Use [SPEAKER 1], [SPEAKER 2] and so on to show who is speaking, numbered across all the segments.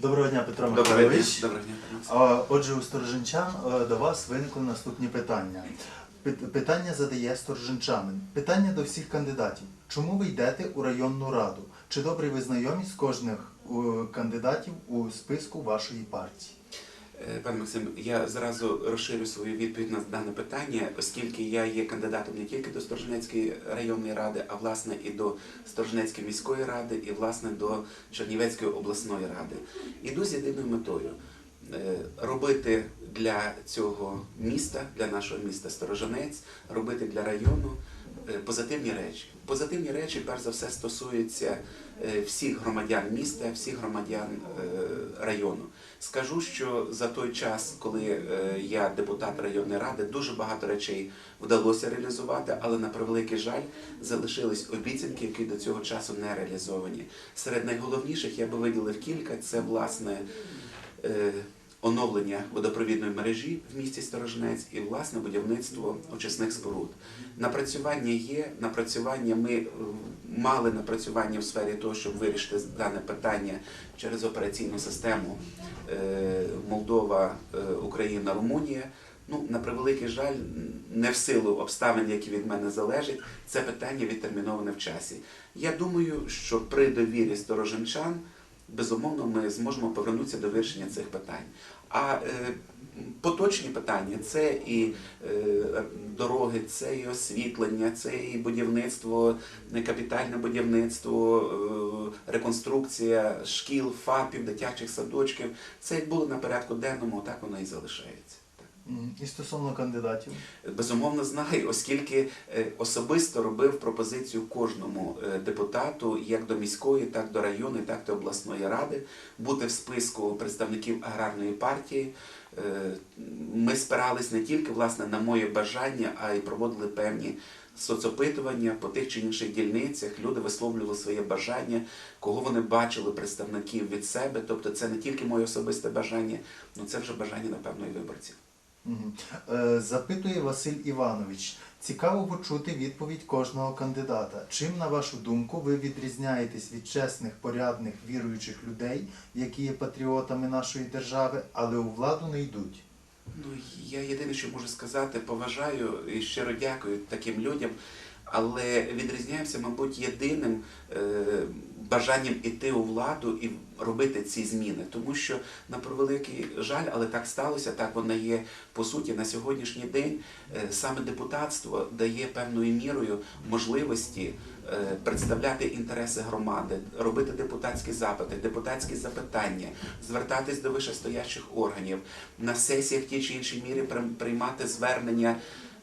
[SPEAKER 1] Доброго дня, Петро. Михайлович.
[SPEAKER 2] Доброго дня.
[SPEAKER 1] А, Отже, у стороженчан е, до вас виникли наступні питання. Питання задає стороженчанин. Питання до всіх кандидатів. Чому ви йдете у районну раду? Чи добре ви знайомі з кожних е, кандидатів у списку вашої партії?
[SPEAKER 2] Е, Пане Максим, я зразу розширю свою відповідь на дане питання, оскільки я є кандидатом не тільки до Сторожнецької районної ради, а власне і до Сторожнецької міської ради, і власне до Чернівецької обласної ради. Іду з єдиною метою е, робити для цього міста, для нашого міста Сторожинець, робити для району е, позитивні речі. Позитивні речі, перш за все, стосуються всіх громадян міста, всіх громадян району. Скажу, що за той час, коли е, я депутат районної ради, дуже багато речей вдалося реалізувати, але на превеликий жаль залишились обіцянки, які до цього часу не реалізовані. Серед найголовніших я би виділив кілька. Це власне. Оновлення водопровідної мережі в місті Сторожнець і власне будівництво очисних споруд. Напрацювання є. Напрацювання ми е, мали напрацювання в сфері того, щоб вирішити дане питання через операційну систему е, Молдова, е, Україна, Румунія. Ну, на превеликий жаль, не в силу обставин, які від мене залежать, це питання відтерміноване в часі. Я думаю, що при довірі стороженчан, безумовно, ми зможемо повернутися до вирішення цих питань. А е, поточні питання це і е, дороги, це і освітлення, це і будівництво, капітальне будівництво, е, реконструкція шкіл, ФАПів, дитячих садочків. Це як було на порядку денному, так воно і залишається.
[SPEAKER 1] І стосовно кандидатів.
[SPEAKER 2] Безумовно знаю, оскільки е, особисто робив пропозицію кожному е, депутату, як до міської, так до районної, так до обласної ради, бути в списку представників аграрної партії. Е, Ми спирались не тільки власне на моє бажання, а й проводили певні соцопитування по тих чи інших дільницях. Люди висловлювали своє бажання, кого вони бачили представників від себе. Тобто, це не тільки моє особисте бажання, ну це вже бажання напевно і виборців.
[SPEAKER 1] Е, Запитує Василь Іванович. Цікаво почути відповідь кожного кандидата. Чим, на вашу думку, ви відрізняєтесь від чесних, порядних, віруючих людей, які є патріотами нашої держави, але у владу не йдуть?
[SPEAKER 2] Ну, я єдине, що можу сказати, поважаю і щиро дякую таким людям, але відрізняємося, мабуть, єдиним е, бажанням іти у владу і робити ці зміни. Тому що, на превеликий жаль, але так сталося, так воно є по суті на сьогоднішній день. е, саме депутатство дає певною мірою можливості е, представляти інтереси громади, робити депутатські запити, депутатські запитання, звертатись до вищестоящих органів, на сесіях в тій чи іншій мірі прийм- приймати звернення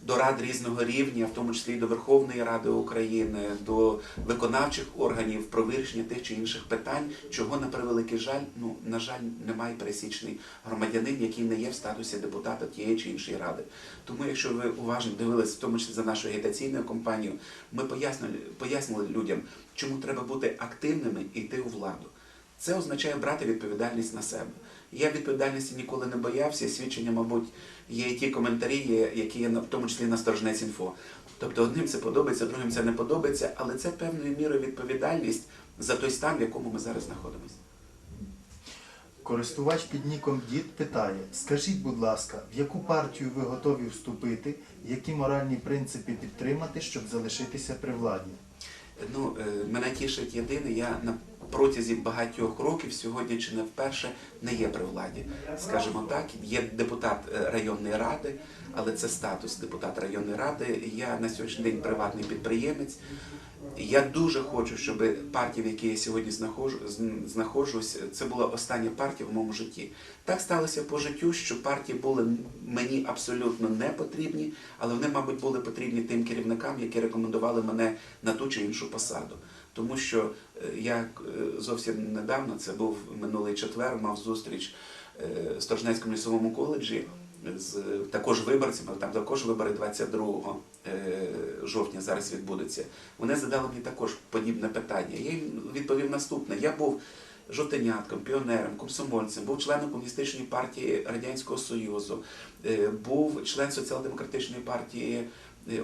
[SPEAKER 2] до рад різного рівня, в тому числі і до Верховної Ради України, до виконавчих органів про вирішення тих чи інших питань, чого на превеликий жаль, ну на жаль, немає пересічний громадянин, який не є в статусі депутата тієї чи іншої ради. Тому, якщо ви уважно дивились, в тому числі за нашою агітаційною кампанією, ми пояснили, пояснили людям, чому треба бути активними і йти у владу. Це означає брати відповідальність на себе. Я відповідальності ніколи не боявся. Свідчення, мабуть, є і ті коментарі, які є в тому числі на Сторожнець інфо. Тобто одним це подобається, другим це не подобається, але це певною мірою відповідальність за той стан, в якому ми зараз знаходимося.
[SPEAKER 1] Користувач під ніком Дід питає: Скажіть, будь ласка, в яку партію ви готові вступити, які моральні принципи підтримати, щоб залишитися при владі?
[SPEAKER 2] Ну, е, мене тішить єдине, я протязі багатьох років сьогодні чи не вперше не є при владі. Скажімо так, є депутат е, районної ради, але це статус депутата районної ради. Я на сьогоднішній день приватний підприємець. Я дуже хочу, щоб партія, в якій я сьогодні знаходжу, знаходжусь, це була остання партія в моєму житті. Так сталося по життю, що партії були мені абсолютно не потрібні, але вони, мабуть, були потрібні тим керівникам, які рекомендували мене на ту чи іншу посаду. Тому що е, я е, зовсім недавно, це був минулий четвер, мав зустріч е, в Сторожнецькому лісовому коледжі з також виборцями, там також вибори 22 е, жовтня зараз відбудуться. Вони задали мені також подібне питання. Я їм відповів наступне. Я був жовтенятком, піонером, комсомольцем, був членом комуністичної партії Радянського Союзу, був член соціал-демократичної партії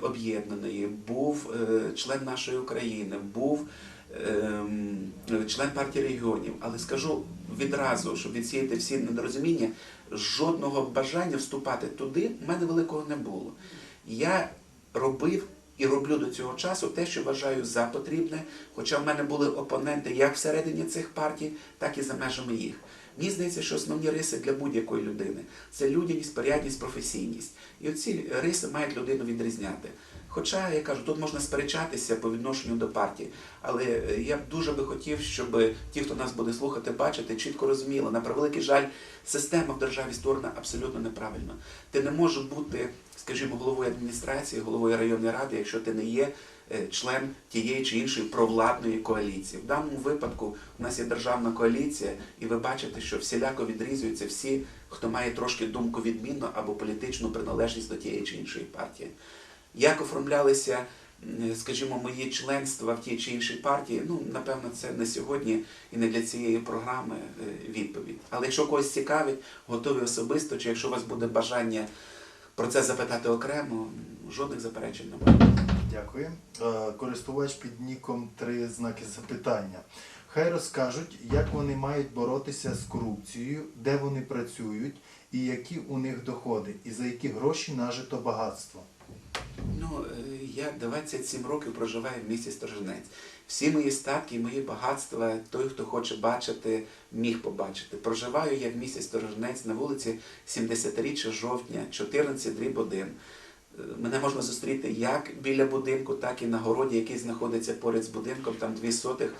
[SPEAKER 2] об'єднаної, був е, член нашої України, був ем, член партії регіонів. Але скажу відразу, щоб відсіяти всі недорозуміння, жодного бажання вступати туди в мене великого не було. Я робив і роблю до цього часу те, що вважаю за потрібне, хоча в мене були опоненти як всередині цих партій, так і за межами їх. Мені здається, що основні риси для будь-якої людини це людяність, порядність, професійність. І оці риси мають людину відрізняти. Хоча я кажу, тут можна сперечатися по відношенню до партії, але е, я б дуже би хотів, щоб ті, хто нас буде слухати, бачити, чітко розуміли. На превеликий жаль, система в державі створена абсолютно неправильно. Ти не можеш бути, скажімо, головою адміністрації, головою районної ради, якщо ти не є член тієї чи іншої провладної коаліції. В даному випадку у нас є державна коаліція, і ви бачите, що всіляко відрізуються всі, хто має трошки думку відмінну або політичну приналежність до тієї чи іншої партії. Як оформлялися, скажімо, мої членства в тій чи іншій партії, ну, напевно, це не сьогодні і не для цієї програми е, відповідь. Але якщо когось цікавить, готові особисто, чи якщо у вас буде бажання про це запитати окремо, жодних заперечень немає.
[SPEAKER 1] Дякую. Е, Користувач під ніком три знаки запитання. Хай розкажуть, як вони мають боротися з корупцією, де вони працюють, і які у них доходи, і за які гроші нажито багатство.
[SPEAKER 2] Ну, е, я 27 років проживаю в місті Сторожинець. Всі мої статки, мої багатства, той, хто хоче бачити, міг побачити. Проживаю я в місті Сторожинець на вулиці 70-річчя жовтня, 14 дріб 1. Мене можна зустріти як біля будинку, так і на городі, який знаходиться поряд з будинком, там дві сотих.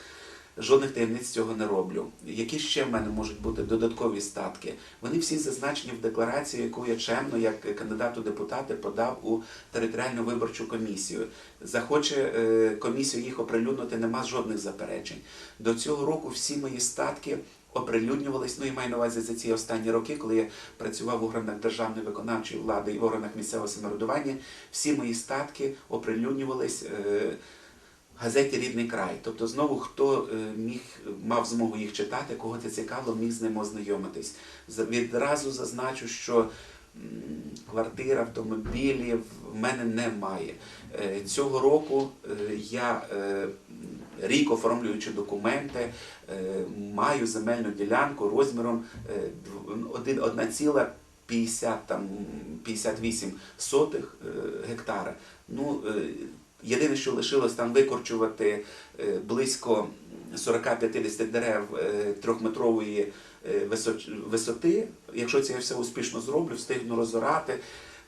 [SPEAKER 2] Жодних таємниць цього не роблю. Які ще в мене можуть бути додаткові статки? Вони всі зазначені в декларації, яку я чемно, як кандидат у депутати, подав у територіальну виборчу комісію. Захоче е, комісію їх оприлюднити, нема жодних заперечень. До цього року всі мої статки оприлюднювались, ну і маю на увазі за ці останні роки, коли я працював в органах державної виконавчої влади і в органах місцевого самоврядування, всі мої статки оприлюднювались. е, газеті Рідний край. Тобто, знову хто е, міг мав змогу їх читати, кого це цікаво, міг з ним ознайомитись. Відразу зазначу, що квартир, автомобілів в мене немає. Е, Цього року е, я е, рік оформлюючи документи, маю земельну ділянку розміром е, дв- один- 1,50 там 58 сотих е, гектара. Ну, Єдине, що лишилось там викорчувати близько 40-50 дерев трьохметрової висоти. Якщо це я все успішно зроблю, встигну розорати,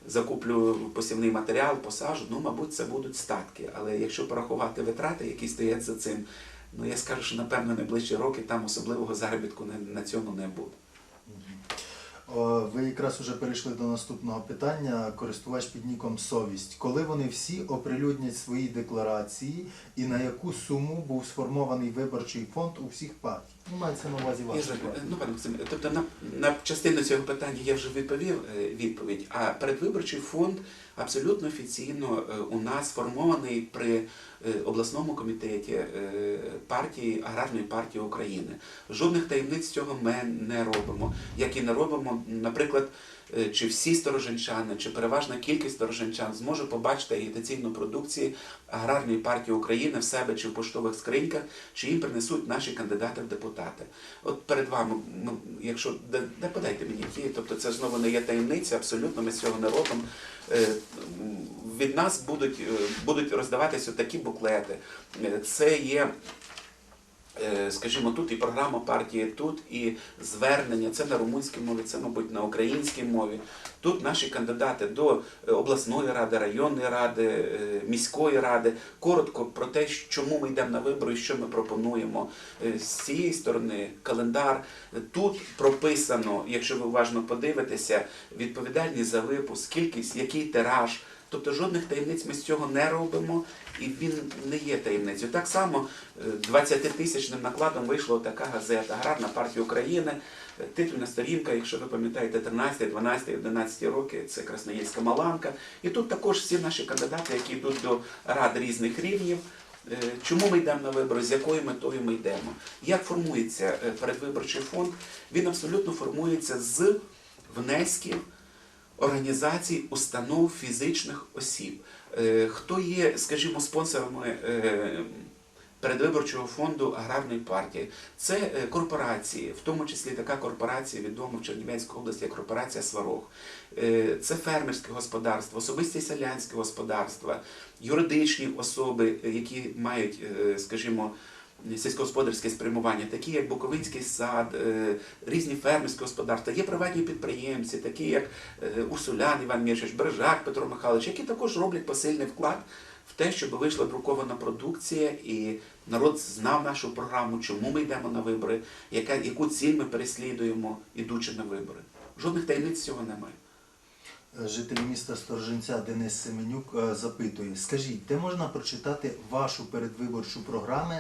[SPEAKER 2] закуплю посівний матеріал, посажу, ну, мабуть, це будуть статки. Але якщо порахувати витрати, які стоять за цим, ну я скажу, що напевно найближчі роки там особливого заробітку на, цьому не буде.
[SPEAKER 1] Ви якраз уже перейшли до наступного питання. Користувач під ніком Совість. Коли вони всі оприлюднять свої декларації і на яку суму був сформований виборчий фонд у всіх партій? Ну, мається на увазі
[SPEAKER 2] Я
[SPEAKER 1] вашу
[SPEAKER 2] ну, пане Максим, тобто на, на частину цього питання я вже відповів е, відповідь. А передвиборчий фонд абсолютно офіційно е, у нас сформований при е, обласному комітеті е, партії аграрної партії України. Жодних таємниць цього ми не робимо. Як і не робимо, наприклад, чи всі стороженчани, чи переважна кількість стороженчан зможе побачити агітаційну продукцію аграрної партії України в себе чи в поштових скриньках, чи їм принесуть наші кандидати в депутати. От перед вами, ну, якщо де, де подайте мені ті, тобто це знову не є таємниця, абсолютно ми з цього не робимо. Е, Від нас будуть, е, будуть роздаватися такі буклети. Е, Це є е, скажімо, тут і програма партії, тут і звернення, це на румунській мові, це, мабуть, на українській мові. Тут наші кандидати до е, обласної ради, районної ради, е, міської ради, коротко про те, чому ми йдемо на вибори що ми пропонуємо. Е, З цієї сторони календар. Тут прописано, якщо ви уважно подивитеся, відповідальність за випуск, кількість, який тираж. Тобто жодних таємниць ми з цього не робимо, і він не є таємницею. Так само е, 20-тисячним накладом вийшла така газета Аграрна партія України. Е, Титульна сторінка, якщо ви пам'ятаєте, 13, 12, 11 роки, це Красноїльська Маланка. І тут також всі наші кандидати, які йдуть до рад різних рівнів. Е, Чому ми йдемо на вибори, з якою метою ми йдемо? Як формується е, передвиборчий фонд? Він абсолютно формується з внесків організацій, установ фізичних осіб. Е, Хто є, скажімо, спонсорами е, передвиборчого фонду аграрної партії. Це е, корпорації, в тому числі така корпорація відома в Чернівецькій області, як корпорація Сварог. Це фермерське господарство, особисті селянське господарства, юридичні особи, які мають, скажімо, сільськогосподарське спрямування, такі як Буковинський сад, е, різні фермерські господарства, є приватні підприємці, такі як е, Урсулян Іван Мірчич, Бережак Петро Михайлович, які також роблять посильний вклад в те, щоб вийшла друкована продукція і народ знав нашу програму, чому ми йдемо на вибори, яка, яку ціль ми переслідуємо, ідучи на вибори. Жодних таємниць цього немає.
[SPEAKER 1] Житель міста Сторженця Денис Семенюк е, запитує: скажіть, де можна прочитати вашу передвиборчу програму,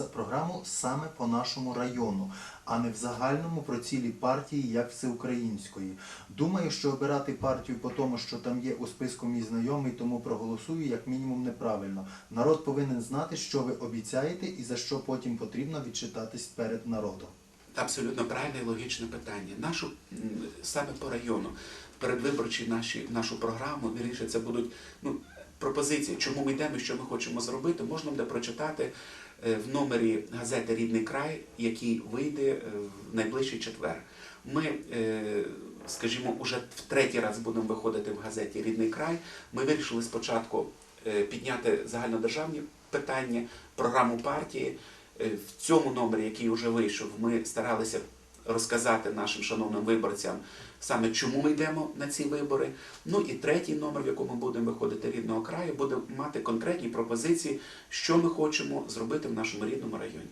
[SPEAKER 1] е, програму саме по нашому району, а не в загальному про цілі партії, як всеукраїнської? Думаю, що обирати партію по тому, що там є у списку мій знайомий, тому проголосую як мінімум неправильно. Народ повинен знати, що ви обіцяєте і за що потім потрібно відчитатись перед народом.
[SPEAKER 2] Абсолютно правильне і логічне питання. Нашу саме по району, передвиборчі наші нашу програму, вірніше, це будуть ну, пропозиції, чому ми йдемо що ми хочемо зробити, можна буде прочитати е, в номері газети Рідний край, який вийде е, в найближчий четвер. Ми, е, скажімо, уже в третій раз будемо виходити в газеті Рідний край. Ми вирішили спочатку підняти загальнодержавні питання, програму партії. В цьому номері, який вже вийшов, ми старалися розказати нашим шановним виборцям саме чому ми йдемо на ці вибори. Ну і третій номер, в якому будемо виходити рідного краю, буде мати конкретні пропозиції, що ми хочемо зробити в нашому рідному районі.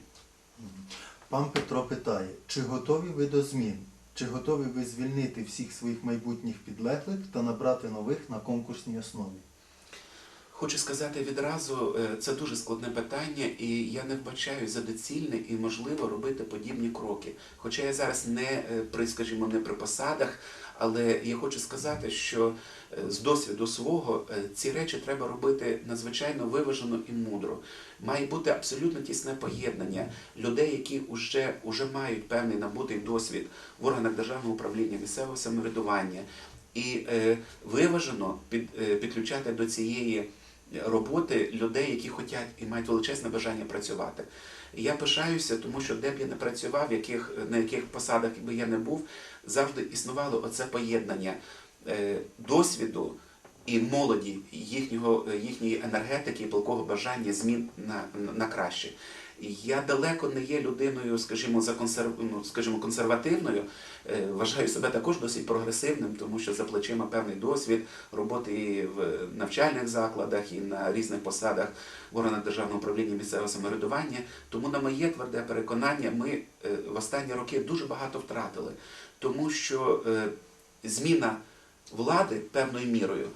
[SPEAKER 1] Пан Петро питає, чи готові ви до змін? Чи готові ви звільнити всіх своїх майбутніх підлеглих та набрати нових на конкурсній основі?
[SPEAKER 2] Хочу сказати відразу, е, це дуже складне питання, і я не вбачаю за доцільне і можливо робити подібні кроки. Хоча я зараз не е, при, скажімо, не при посадах, але я хочу сказати, що е, з досвіду свого ці речі треба робити надзвичайно виважено і мудро. Має бути абсолютно тісне поєднання людей, які вже, вже мають певний набутий досвід в органах державного управління, місцевого самоврядування, і е, виважено під, е, підключати до цієї роботи людей, які хочуть і мають величезне бажання працювати. Я пишаюся, тому що де б я не працював, яких, на яких посадах би я не був, завжди існувало оце поєднання е, досвіду і молоді, їхнього, їхньої енергетики і палкого бажання змін на, на краще. Я далеко не є людиною, скажімо, законсерв... ну, скажімо, консервативною. Е, Вважаю себе також досить прогресивним, тому що за плечима певний досвід роботи і в навчальних закладах, і на різних посадах в органах державного управління місцевого самоврядування. Тому, на моє тверде переконання, ми е, в останні роки дуже багато втратили, тому що е, зміна влади певною мірою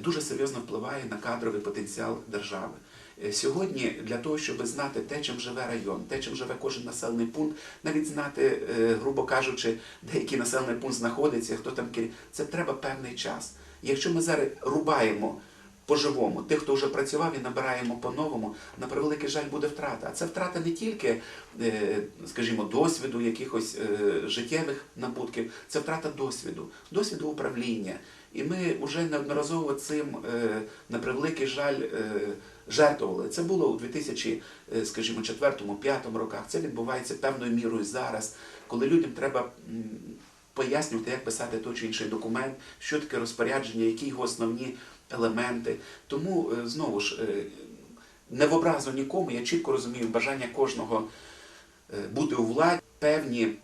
[SPEAKER 2] дуже серйозно впливає на кадровий потенціал держави. Е, Сьогодні для того, щоб знати те, чим живе район, те, чим живе кожен населений пункт, навіть знати, е, грубо кажучи, де який населений пункт знаходиться, хто там керує, це треба певний час. Якщо ми зараз рубаємо по-живому тих, хто вже працював і набираємо по-новому, на превеликий жаль буде втрата. А це втрата не тільки, е, скажімо, досвіду, якихось життєвих набутків, це втрата досвіду, досвіду управління. І ми вже неодноразово цим, е, на превеликий жаль, е, жертвували. Це було у 2004-2005 роках. Це відбувається певною мірою зараз, коли людям треба пояснювати, як писати той чи інший документ, що таке розпорядження, які його основні елементи. Тому е, знову ж е, не в образу нікому, я чітко розумію бажання кожного е, бути у владі. Певні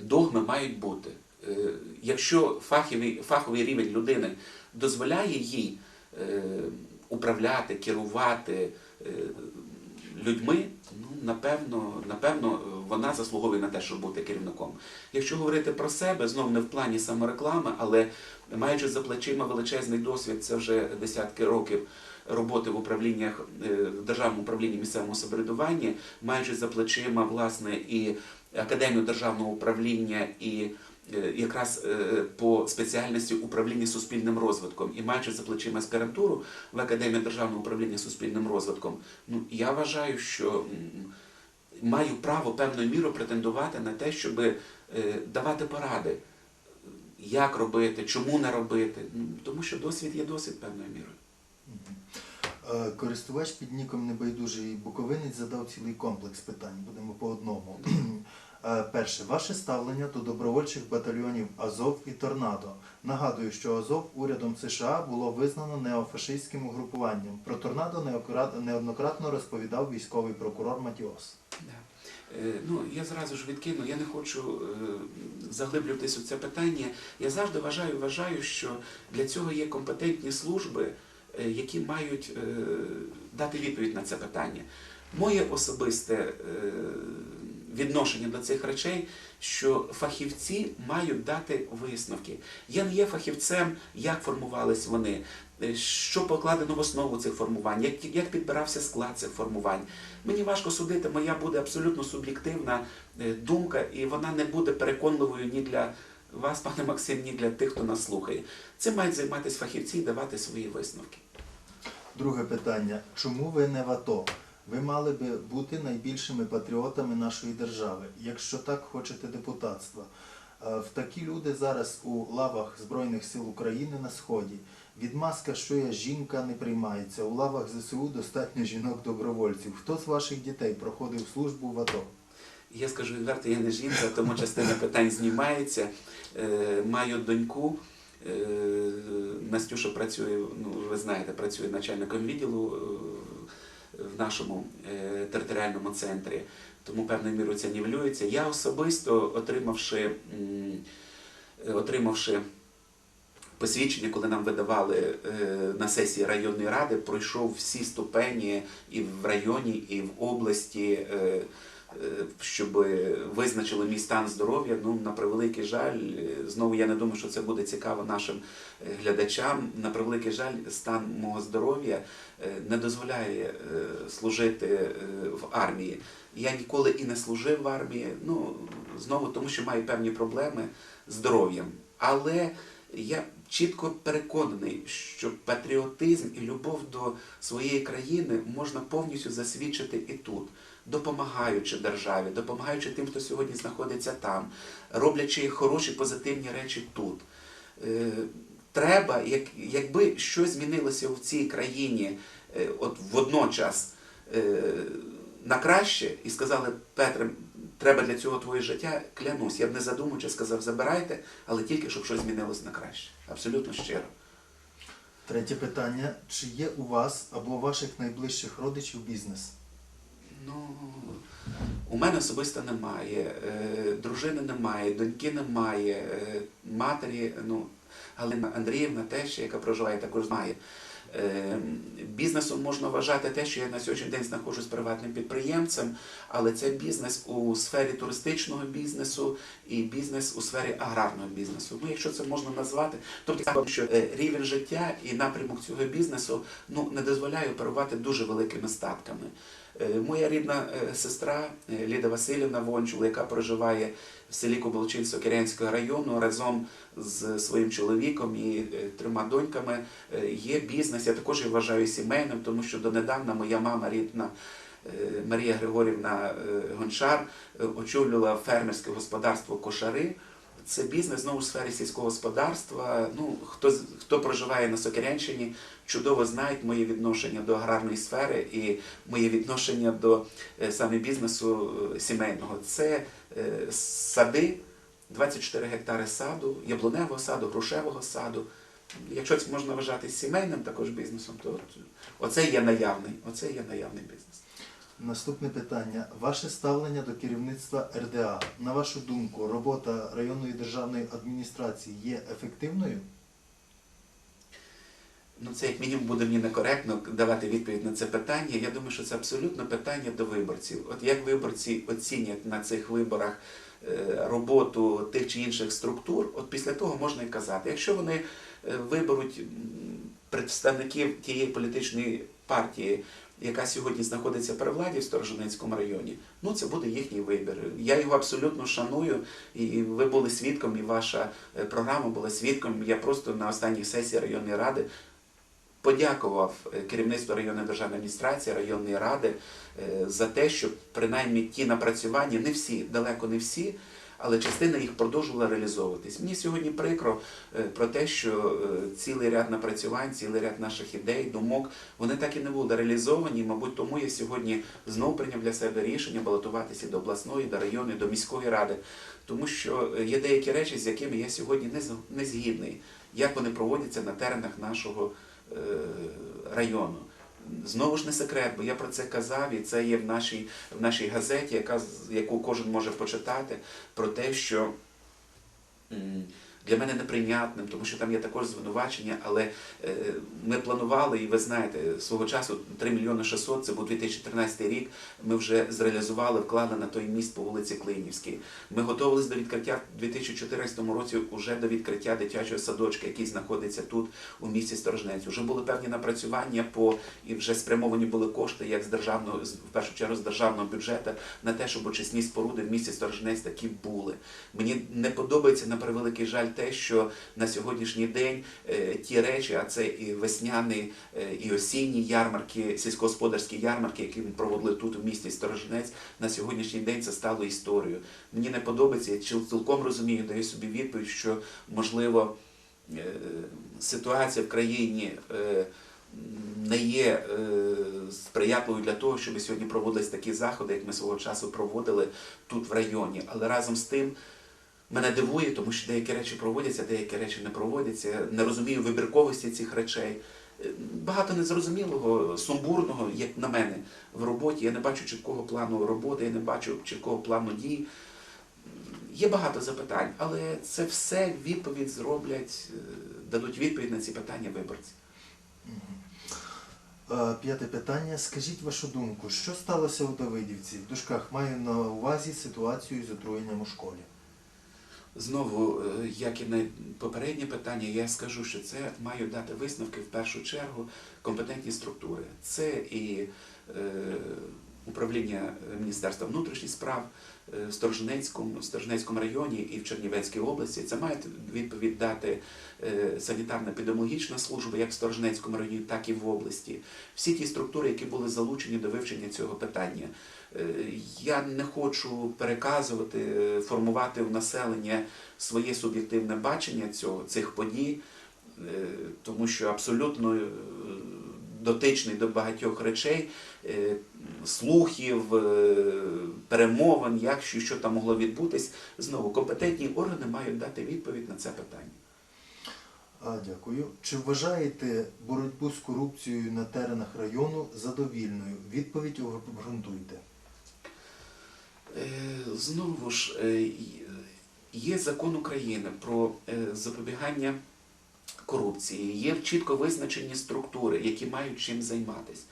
[SPEAKER 2] догми мають бути. Е, Якщо фаховий, фаховий рівень людини дозволяє їй е, управляти, керувати е, людьми, ну, напевно, напевно, вона заслуговує на те, щоб бути керівником. Якщо говорити про себе, знову не в плані самореклами, але маючи за плечима величезний досвід, це вже десятки років роботи в управліннях в державному управлінні місцевого самоврядування, маючи за плечима власне і академію державного управління і якраз е, по спеціальності управління суспільним розвитком і маючи за плечима аспірантуру в академії державного управління суспільним розвитком, ну я вважаю, що маю право певною мірою претендувати на те, щоб е, давати поради, як робити, чому не робити. Ну, Тому що досвід є досвід певною мірою.
[SPEAKER 1] Е, Користувач під ніком Небайдужий Буковинець задав цілий комплекс питань. Будемо по одному. Е, Перше, ваше ставлення до добровольчих батальйонів Азов і Торнадо. Нагадую, що Азов урядом США було визнано неофашистським угрупуванням. Про торнадо неоднократно розповідав військовий прокурор Матіос.
[SPEAKER 2] Е, Ну, я зразу ж відкину, я не хочу е, заглиблюватись у це питання. Я завжди вважаю, вважаю, що для цього є компетентні служби, які мають дати відповідь на це питання. Моє особисте відношення до цих речей, що фахівці мають дати висновки. Я не є фахівцем, як формувались вони, е, що покладено в основу цих формувань, як, як підбирався склад цих формувань. Мені важко судити, моя буде абсолютно суб'єктивна е, думка, і вона не буде переконливою ні для вас, пане Максим, ні для тих, хто нас слухає. Цим мають займатися фахівці і давати свої висновки.
[SPEAKER 1] Друге питання. Чому ви не в АТО? Ви мали би бути найбільшими патріотами нашої держави, якщо так хочете депутатства. Е, В такі люди зараз у лавах Збройних сил України на Сході. Відмазка, що я жінка, не приймається. У лавах ЗСУ достатньо жінок-добровольців. Хто з ваших дітей проходив службу в АТО?
[SPEAKER 2] Я скажу відверто, я не жінка, тому частина питань знімається. Е, маю доньку. Е, Настюша працює, ну ви знаєте, працює начальником відділу в нашому е, територіальному центрі, тому певною мірою це нівелюється. Я особисто, отримавши, е, отримавши посвідчення, коли нам видавали е, на сесії районної ради, пройшов всі ступені і в районі, і в області. Е, Щоб визначили мій стан здоров'я, ну на превеликий жаль, е, знову я не думаю, що це буде цікаво нашим е, глядачам. На превеликий жаль, стан мого здоров'я не дозволяє служити в армії. Я ніколи і не служив в армії. Ну знову тому, що маю певні проблеми з здоров'ям. Але я чітко переконаний, що патріотизм і любов до своєї країни можна повністю засвідчити і тут, допомагаючи державі, допомагаючи тим, хто сьогодні знаходиться там, роблячи хороші позитивні речі тут. Е, Треба, як, якби щось змінилося в цій країні, е, от водночас е, на краще, і сказали, Петре, треба для цього твоє життя, клянусь, я б не задумуючи сказав, забирайте, але тільки щоб щось змінилось на краще. Абсолютно щиро.
[SPEAKER 1] Третє питання. Чи є у вас або у ваших найближчих родичів бізнес?
[SPEAKER 2] Ну, у мене особисто немає, е, дружини немає, доньки немає, е, матері, ну, Галина Андріївна теж, яка проживає, також має. Е, Бізнесом можна вважати те, що я на сьогоднішній день знаходжусь приватним підприємцем, але це бізнес у сфері туристичного бізнесу і бізнес у сфері аграрного бізнесу. Ну, якщо це можна назвати, тобто що рівень життя і напрямок цього бізнесу ну, не дозволяє оперувати дуже великими статками. Е, Моя рідна е, сестра е, Ліда Васильівна Вончул, яка проживає в селі Коболчин Сокирянського району разом з своїм чоловіком і трьома доньками, є бізнес. Я також його вважаю сімейним, тому що донедавна моя мама рідна. Марія Григорівна Гончар очолювала фермерське господарство Кошари. Це бізнес знову в сфері сільського господарства. Ну, хто, хто проживає на Сокирянщині, чудово знають моє відношення до аграрної сфери і моє відношення до е, саме бізнесу е, сімейного. Це е, сади, 24 гектари саду, яблуневого саду, грушевого саду. Якщо це можна вважати сімейним також бізнесом, то оце є наявний, оце є наявний бізнес.
[SPEAKER 1] Наступне питання. Ваше ставлення до керівництва РДА. На вашу думку, робота районної державної адміністрації є ефективною?
[SPEAKER 2] Ну, це як мінімум буде мені некоректно давати відповідь на це питання. Я думаю, що це абсолютно питання до виборців. От як виборці оцінять на цих виборах е, роботу тих чи інших структур, от після того можна і казати. Якщо вони е, виберуть представників тієї політичної партії, яка сьогодні знаходиться при владі в Сторожинецькому районі, ну це буде їхній вибір. Я його абсолютно шаную, і ви були свідком, і ваша е, програма була свідком. Я просто на останній сесії районної ради подякував е, керівництву районної державної адміністрації, районної ради е, за те, що принаймні ті напрацювання, не всі, далеко не всі, але частина їх продовжувала реалізовуватись. Мені сьогодні прикро е, про те, що цілий ряд напрацювань, цілий ряд наших ідей, думок, вони так і не були реалізовані. Мабуть, тому я сьогодні знову прийняв для себе рішення балотуватися до обласної, до районної, до міської ради, тому що є деякі речі, з якими я сьогодні не, згідний, як вони проводяться на теренах нашого району. Знову ж не секрет, бо я про це казав, і це є в нашій, в нашій газеті, яка, яку кожен може почитати, про те, що для мене неприйнятним, тому що там є також звинувачення, але е, ми планували, і ви знаєте, свого часу 3 мільйони 600, це був 2013 рік, ми вже зреалізували, вклали на той міст по вулиці Клинівській. Ми готувалися до відкриття в 2014 році уже до відкриття дитячого садочка, який знаходиться тут, у місті Сторожнець. Уже були певні напрацювання по і вже спрямовані були кошти, як з державного, в першу чергу з державного бюджету, на те, щоб очисні споруди в місті Сторожнець такі були. Мені не подобається на превеликий жаль те, що на сьогоднішній день е, ті речі, а це і весняні, е, і осінні ярмарки, сільськогосподарські ярмарки, які ми проводили тут у місті Сторожнець, на сьогоднішній день це стало історією. Мені не подобається, я цілком розумію, даю собі відповідь, що можливо е, ситуація в країні. не є сприятливою для того, щоб сьогодні проводились такі заходи, як ми свого часу проводили тут в районі. Але разом з тим мене дивує, тому що деякі речі проводяться, деякі речі не проводяться. Не розумію вибірковості цих речей. Е, Багато незрозумілого, сумбурного, як на мене, в роботі. Я не бачу чіткого плану роботи, я не бачу чіткого плану дій. Є багато запитань, але це все відповідь зроблять, е, дадуть відповідь на ці питання виборці.
[SPEAKER 1] Е, П'яте питання. Скажіть вашу думку, що сталося у Давидівці? В дужках маю на увазі ситуацію з отруєнням у школі.
[SPEAKER 2] Знову, е, як і на попереднє питання, я скажу, що це мають дати висновки в першу чергу компетентні структури. Це і е, управління Міністерства внутрішніх справ е, в Сторожнецькому, Сторожнецькому районі і в Чернівецькій області. Це має відповідь дати е, санітарно-епідеміологічна служба як в Сторожнецькому районі, так і в області. Всі ті структури, які були залучені до вивчення цього питання. Я не хочу переказувати, формувати в населення своє суб'єктивне бачення цього, цих подій, е, тому що абсолютно е, дотичний до багатьох речей, е, слухів, перемовин, як що, що там могло відбутись. Знову компетентні органи мають дати відповідь на це питання.
[SPEAKER 1] А, дякую. Чи вважаєте боротьбу з корупцією на теренах району задовільною? Відповідь обґрунтуйте.
[SPEAKER 2] Е, Знову ж е, є закон України про е, запобігання корупції, є чітко визначені структури, які мають чим займатися.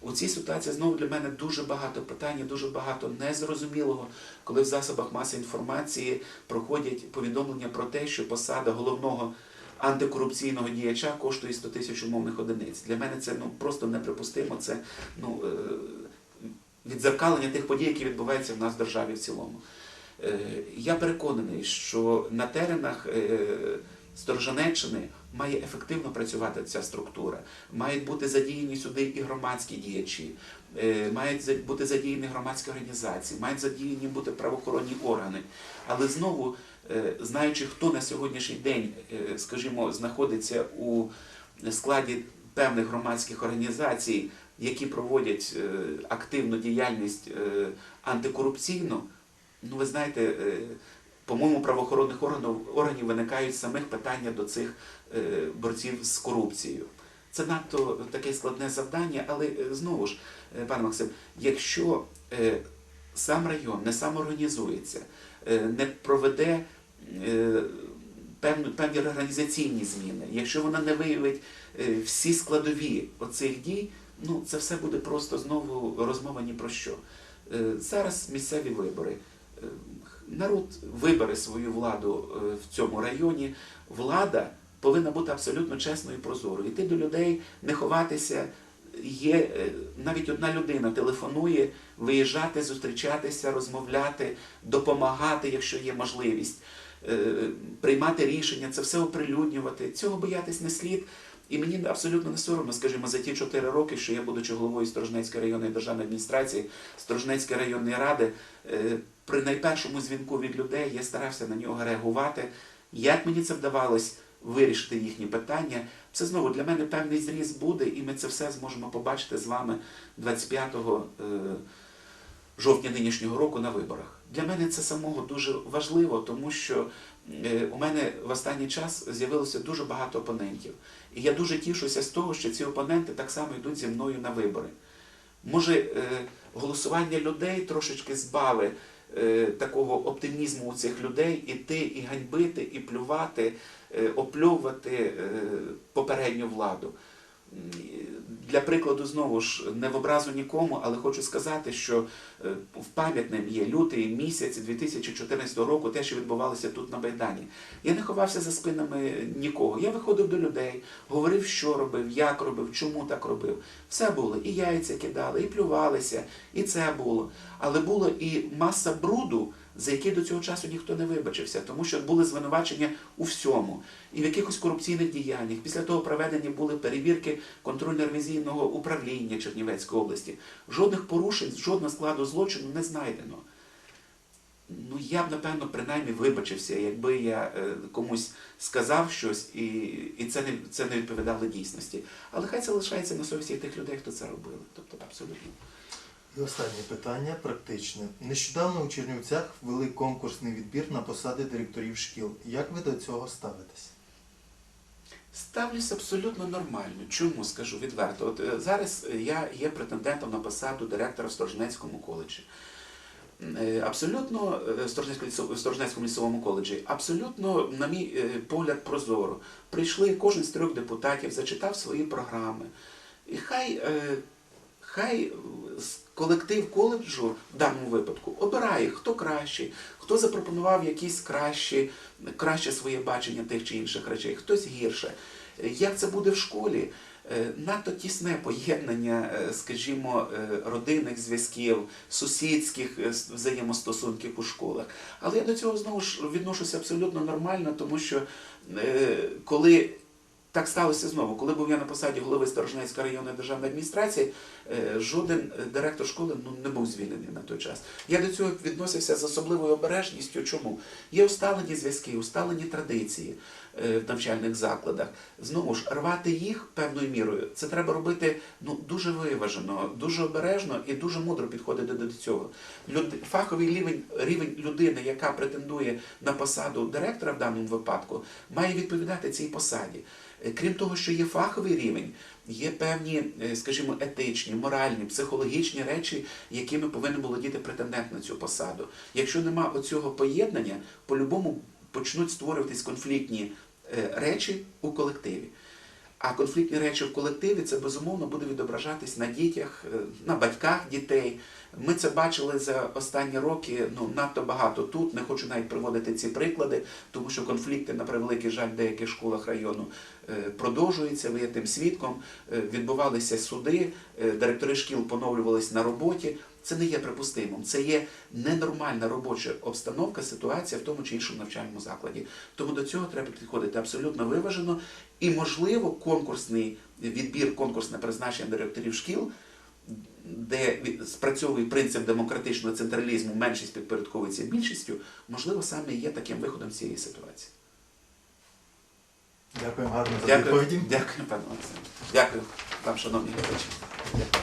[SPEAKER 2] У цій ситуації знову для мене дуже багато питань, дуже багато незрозумілого, коли в засобах масової інформації проходять повідомлення про те, що посада головного антикорупційного діяча коштує 100 тисяч умовних одиниць. Для мене це ну просто неприпустимо. Це ну відзеркалення тих подій, які відбуваються в нас в державі в цілому. Е, Я переконаний, що на теренах е, Сторожанеччини має ефективно працювати ця структура. Мають бути задіяні сюди і громадські діячі, е, мають бути задіяні громадські організації, мають задіяні бути правоохоронні органи. Але знову, знаючи, хто на сьогоднішній день, скажімо, знаходиться у складі певних громадських організацій, які проводять е, активну діяльність е, антикорупційну, ну ви знаєте, е, по-моєму, правоохоронних органів, органів виникають самих питання до цих борців з корупцією. Це надто таке складне завдання, але знову ж, пане Максим, якщо сам район не самоорганізується, не проведе певну, певні організаційні зміни, якщо вона не виявить всі складові оцих дій, ну це все буде просто знову розмова ні про що. Е, Зараз місцеві вибори. Е, Народ вибере свою владу е, в цьому районі. Влада повинна бути абсолютно чесною і прозорою. Йти до людей, не ховатися. Є навіть одна людина телефонує, виїжджати, зустрічатися, розмовляти, допомагати, якщо є можливість, приймати рішення, це все оприлюднювати. Цього боятись не слід. І мені абсолютно не соромно, скажімо, за ті чотири роки, що я, будучи головою Сторожнецької районної державної адміністрації, Сторожнецької районної ради, е, при найпершому дзвінку від людей я старався на нього реагувати. Як мені це вдавалось вирішити їхні питання, це знову для мене певний зріз буде, і ми це все зможемо побачити з вами 25 е, жовтня нинішнього року на виборах. Для мене це самого дуже важливо, тому що у мене в останній час з'явилося дуже багато опонентів. І я дуже тішуся з того, що ці опоненти так само йдуть зі мною на вибори. Може, е, голосування людей трошечки збави е, такого оптимізму у цих людей іти і ганьбити, і плювати, е, опльовувати е, попередню владу. Для прикладу, знову ж не в образу нікому, але хочу сказати, що е, в пам'ятним є лютий місяць 2014 року, те, що відбувалося тут на Майдані. Я не ховався за спинами нікого. Я виходив до людей, говорив, що робив, як робив, чому так робив. Все було. І яйця кидали, і плювалися, і це було. Але було і маса бруду, за який до цього часу ніхто не вибачився, тому що були звинувачення у всьому. І в якихось корупційних діяннях. Після того проведені були перевірки контрольно-ревізійного управління Чернівецької області. Жодних порушень, жодного складу злочину не знайдено. Ну, я б, напевно, принаймні вибачився, якби я е, комусь сказав щось, і, і це, не, це не відповідало дійсності. Але хай це лишається на совісті тих людей, хто це робили. Тобто, абсолютно.
[SPEAKER 1] І останнє питання практичне. Нещодавно у Чернівцях ввели конкурсний відбір на посади директорів шкіл. Як ви до цього ставитесь?
[SPEAKER 2] Ставлюсь абсолютно нормально. Чому скажу відверто? От е, зараз я є претендентом на посаду директора в Сторожнецькому коледжі. Е, Абсолютно е, в Сторожнецькому лісовому коледжі, абсолютно, на мій погляд, прозоро. Прийшли кожен з трьох депутатів, зачитав свої програми. І хай, хай колектив коледжу в даному випадку обирає, хто кращий, хто запропонував якісь кращі, краще своє бачення тих чи інших речей, хтось гірше. Е, Як це буде в школі? Е, Надто тісне поєднання, е, скажімо, родинних зв'язків, сусідських взаємостосунків у школах. Але я до цього знову ж відношуся абсолютно нормально, тому що коли так сталося знову, коли був я на посаді голови Сторожнецької районної державної адміністрації, е, жоден е, директор школи ну, не був звільнений на той час. Я до цього відносився з особливою обережністю. Чому? Є усталені зв'язки, усталені традиції е, в навчальних закладах. Знову ж рвати їх певною мірою. Це треба робити ну дуже виважено, дуже обережно і дуже мудро підходити до цього. Люд... Фаховий рівень, рівень людини, яка претендує на посаду директора в даному випадку, має відповідати цій посаді. Е, Крім того, що є фаховий рівень, є певні, е, скажімо, етичні, моральні, психологічні речі, якими повинен володіти претендент на цю посаду. Якщо нема оцього поєднання, по-любому почнуть створюватись конфліктні е, речі у колективі. А конфліктні речі в колективі це безумовно буде відображатись на дітях, е, на батьках дітей. Ми це бачили за останні роки ну надто багато тут. Не хочу навіть приводити ці приклади, тому що конфлікти, на превеликий жаль, в деяких школах району е, продовжуються. Ви є тим свідком. Е, Відбувалися суди, директори шкіл поновлювались на роботі. Це не є припустимим. Це є ненормальна робоча обстановка, ситуація в тому чи іншому навчальному закладі. Тому до цього треба підходити абсолютно виважено і, можливо, конкурсний відбір, конкурсне призначення директорів шкіл, де спрацьовує принцип демократичного централізму, меншість підпорядковується більшістю, можливо, саме є таким виходом з цієї ситуації.
[SPEAKER 1] Дякуємо гарно за
[SPEAKER 2] Дякую,
[SPEAKER 1] відповіді.
[SPEAKER 2] дякую, пане Олександр. Дякую вам, шановні глядачі. Дякую.